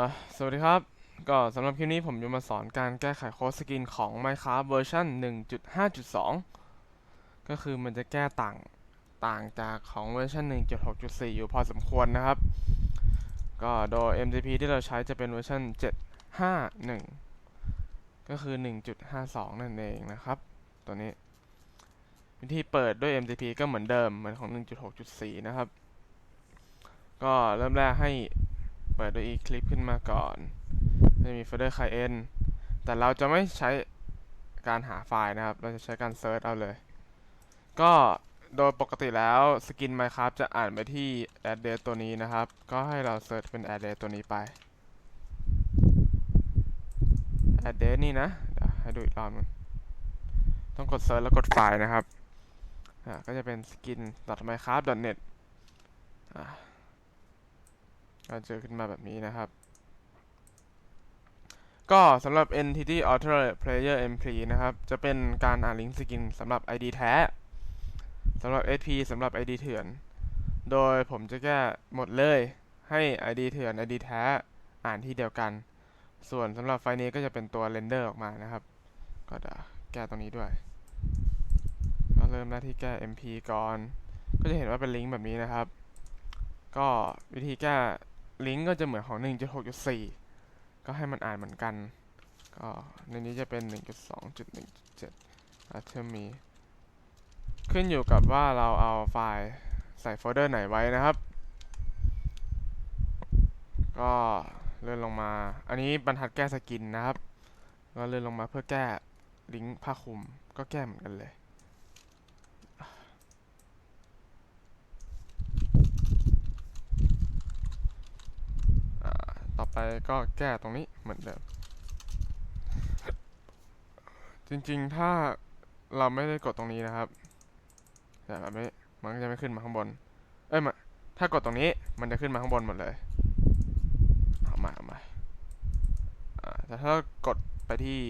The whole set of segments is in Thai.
อะสวัสดีครับ ก็สำหรับคลิปนี้ผมจะมาสอนการแก้ไขโค้ดสกินของ Minecraft เวอร์ชัน1.5.2 ก็คือมันจะแก้ต่างต่างจากของเวอร์ชัน1.6.4 อยู่พอสมควรนะครับ ก็โดย MCP ที่เราใช้จะเป็นเวอร์ชัน751 ก็คือ 1.52 นั่นเองนะครับ ตัวนี้ วิธีเปิดด้วย MCP ก็เหมือนเดิมเหมือนของ 1.6.4 นะครับ ก็เริ่มแรกให้ เปิดด้วย Eclipse ขึ้นมาก่อน จะมีโฟลเดอร์ client แต่เราจะไม่ใช้การหาไฟล์นะครับ เราจะใช้การเซิร์ชเอาเลย ก็โดยปกติแล้วสกิน Minecraft จะอ่านไปที่ address ตัวนี้นะครับ ก็ให้เราเซิร์ชเป็น address ตัวนี้ไป address นี่นะเดี๋ยวให้ดูอีกรอบนึงต้องกดเซิร์ชแล้วกดไฟล์นะครับอ่าก็จะเป็น skin.minecraft.net อ่า ก็เจอขึ้นมาแบบนี้นะครับ ก็สำหรับ entity author player mp นะครับ จะเป็นการอ่านลิงก์สกินสำหรับ id แท้สำหรับ sp สำหรับ id เถื่อน โดยผมจะแก้หมดเลยให้ id เถื่อน id แท้อ่านที่เดียวกัน ส่วนสำหรับไฟล์นี้ก็จะเป็นตัว render ออกมานะครับ ก็เดี๋ยวแก้ตรงนี้ด้วย ก็เริ่มแรกที่แก้ mp ก่อน ก็จะเห็นว่าเป็นลิงก์แบบนี้นะครับ ก็วิธีแก้ ลิงก์ก็จะเหมือนของ 1.6.4 ก็ให้มันอ่านเหมือนกัน ก็ในนี้จะเป็น 1.2.1.7อาจจะมีขึ้นอยู่กับว่าเราเอาไฟล์ใส่โฟลเดอร์ไหนไว้นะครับ ก็เลื่อนลงมา อันนี้บรรทัดแก้สกินนะครับ ก็เลื่อนลงมาเพื่อแก้ลิงก์ผ้าคลุมก็แก้เหมือนกันเลย อ่าต่อ ไปก็แก้ตรงนี้เหมือนเดิม จริงๆ ถ้าเราไม่ได้กดตรงนี้นะครับแต่แบบนี้มันก็จะไม่ขึ้นมาข้างบน เอ้ยมาถ้ากดตรงนี้มันจะขึ้นมาข้างบนหมดเลย เอามาเอามาแต่ถ้ากดไปที่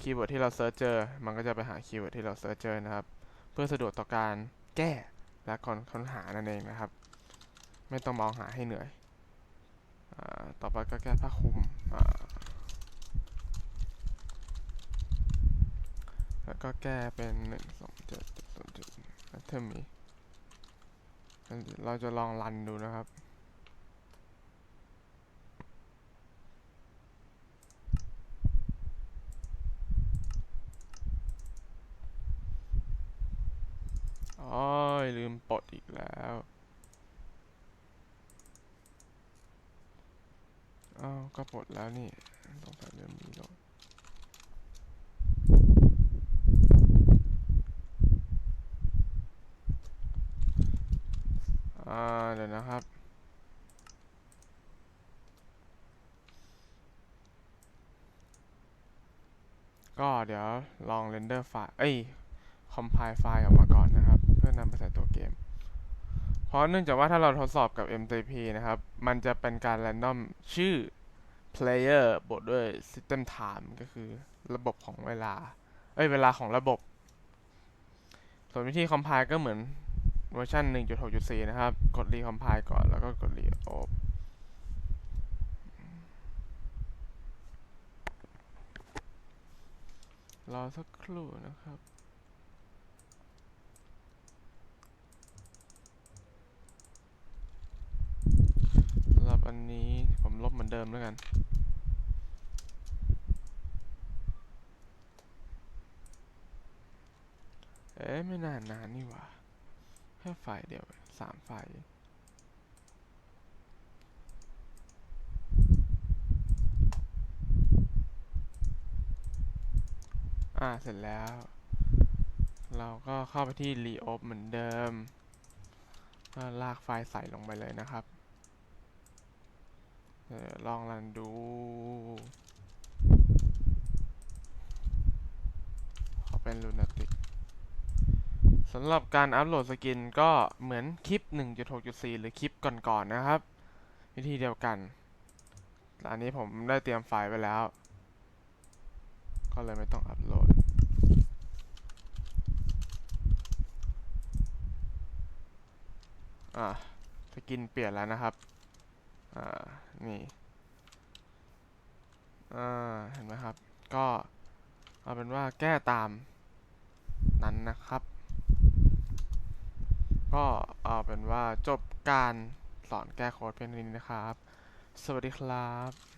คีย์เวิร์ดที่เราเซิร์ชเจอ มันก็จะไปหาคีย์เวิร์ดที่เราเซิร์ชเจอนะครับ เพื่อสะดวกต่อการแก้และค้นหานั่นเองนะครับ ไม่ต้องมองหาให้เหนื่อย ต่อไปก็แก้ผ้าคลุมแล้วก็แก้เป็นหนึ่งสองเจ็ดจุดศูนย์จุดเทอมมีเราจะลองรันดูนะครับอ๋อลืมปลดอีกแล้ว อ้าวก็ปลดแล้วนี่ต้องใส่เรื่องนี้ลงอ่าเดี๋ยวนะครับก็เดี๋ยวลองเรนเดอร์ไฟล์ เอ้ย คอมไพล์ไฟล์ออกมาก่อนนะครับ เพื่อนำไปใส่ตัวเกม เพราะเนื่องจากว่าถ้าเราทดสอบกับ MTP นะครับ มันจะเป็นการ random ชื่อ player บวกด้วย system time ก็คือระบบของเวลา เอ้ย เวลาของระบบ ส่วนวิธี compile ก็เหมือนเวอร์ชัน1.6.4 นะครับ กด recompile ก่อนแล้วก็กด reop รอสักครู่นะครับ สำหรับอันนี้ผมลบเหมือนเดิมแล้วกัน เอ๊ะไม่นานนานนี่หว่า แค่ไฟล์เดียวสามไฟล์อ่า เสร็จแล้ว เราก็เข้าไปที่ reop เหมือนเดิมก็ลากไฟล์ใส่ลงไปเลยนะครับออลองรันดู ขอเป็น Lunatic สำหรับการอัปโหลดสกินก็เหมือนคลิป 1.6.4 หรือคลิปก่อนๆนะครับ วิธีเดียวกันแต่อันนี้ผมได้เตรียมไฟล์ไว้แล้ว ก็เลยไม่ต้องอัปโหลด อ่าสกินเปลี่ยนแล้วนะครับ อ่า นี่ อ่า เห็นไหมครับ ก็เอาเป็นว่าแก้ตามนั้นนะครับ ก็เอาเป็นว่าจบการสอนแก้โค้ดเพียงเท่านี้นะครับ สวัสดีครับ